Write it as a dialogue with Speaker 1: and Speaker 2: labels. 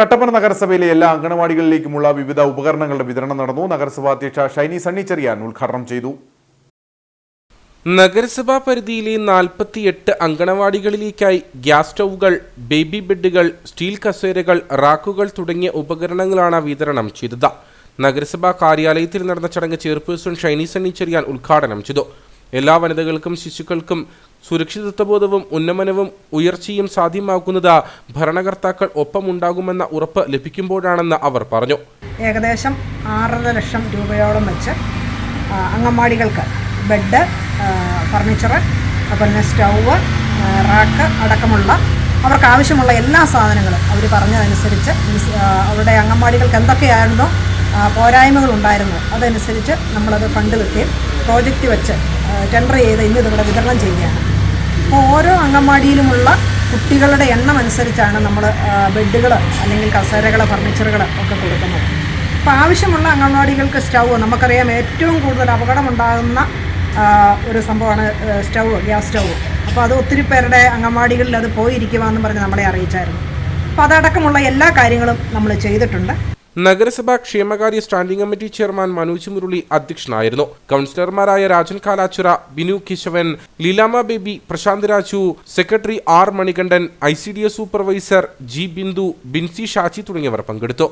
Speaker 1: കട്ടപ്പന നഗരസഭയിലെ എല്ലാ അംഗനവാടികളിലേക്കുമുള്ള വിവിധ ഉപകരണങ്ങളുടെ വിതരണം നടന്നു. നഗരസഭാ അധ്യക്ഷ ഷൈനി സണ്ണി ചെറിയാൻ ഉദ്ഘാടനം ചെയ്തു.
Speaker 2: നഗരസഭാ പരിധിയിലെ നാൽപ്പത്തിയെട്ട് അങ്കണവാടികളിലേക്കായി ഗ്യാസ് സ്റ്റൗകൾ ബേബി ബെഡുകൾ സ്റ്റീൽ കസേരകൾ റാക്കുകൾ തുടങ്ങിയ ഉപകരണങ്ങളാണ് വിതരണം ചെയ്തത്. നഗരസഭാ കാര്യാലയത്തിൽ നടന്ന ചടങ്ങ് ചെയർപേഴ്സൺ ഷൈനി സണ്ണി ചെറിയാൻ ഉദ്ഘാടനം ചെയ്തു. എല്ലാ വനിതകൾക്കും ശിശുക്കൾക്കും സുരക്ഷിതത്വബോധവും ഉന്നമനവും ഉയർച്ചയും സാധ്യമാക്കുന്നത് ഭരണകർത്താക്കൾ ഒപ്പമുണ്ടാകുമെന്ന ഉറപ്പ് ലഭിക്കുമ്പോഴാണെന്ന് അവർ പറഞ്ഞു.
Speaker 3: ഏകദേശം ആറര ലക്ഷം രൂപയോളം വെച്ച് അംഗൻവാടികൾക്ക് ബെഡ് ഫർണിച്ചർ പിന്നെ സ്റ്റൗവ് റാക്ക് അടക്കമുള്ള അവർക്ക് ആവശ്യമുള്ള എല്ലാ സാധനങ്ങളും അവർ പറഞ്ഞതനുസരിച്ച് അവരുടെ അംഗൻവാടികൾക്ക് എന്തൊക്കെയായിരുന്നോ പോരായ്മകളുണ്ടായിരുന്നോ അതനുസരിച്ച് നമ്മളത് ഫണ്ട് വെക്കുകയും പ്രോജക്റ്റ് വെച്ച് ടെൻഡർ ചെയ്ത് ഇന്ന് ഇതിവിടെ വിതരണം ചെയ്യുകയാണ്. അപ്പോൾ ഓരോ അംഗൻവാടിയിലുമുള്ള കുട്ടികളുടെ എണ്ണം അനുസരിച്ചാണ് നമ്മൾ ബെഡുകൾ അല്ലെങ്കിൽ കസേരകൾ ഫർണിച്ചറുകൾ ഒക്കെ കൊടുക്കുന്നത്. അപ്പോൾ ആവശ്യമുള്ള അംഗൻവാടികൾക്ക് സ്റ്റൗ നമുക്കറിയാം ഏറ്റവും കൂടുതൽ അപകടമുണ്ടാകുന്ന ഒരു സംഭവമാണ് സ്റ്റൗ ഗ്യാസ് സ്റ്റൗ അപ്പോൾ അത് ഒത്തിരി പേരുടെ അംഗൻവാടികളിൽ അത് പോയിരിക്കുവാന്ന് പറഞ്ഞ് നമ്മളെ അറിയിച്ചായിരുന്നു. അപ്പോൾ അതടക്കമുള്ള എല്ലാ കാര്യങ്ങളും നമ്മൾ ചെയ്തിട്ടുണ്ട്.
Speaker 2: നഗരസഭാ ക്ഷേമകാര്യ standing committee chairman Manoj Murali അധ്യക്ഷനായിരുന്നു. കൗൺസിലർമാരായ Rajan Kalachura Binu Keshavan Leelamma Baby Prashanth Raju secretary R Manikandan I supervisor G Bindu Binsy Shachi തുടങ്ങിയവർ പങ്കെടുത്തു.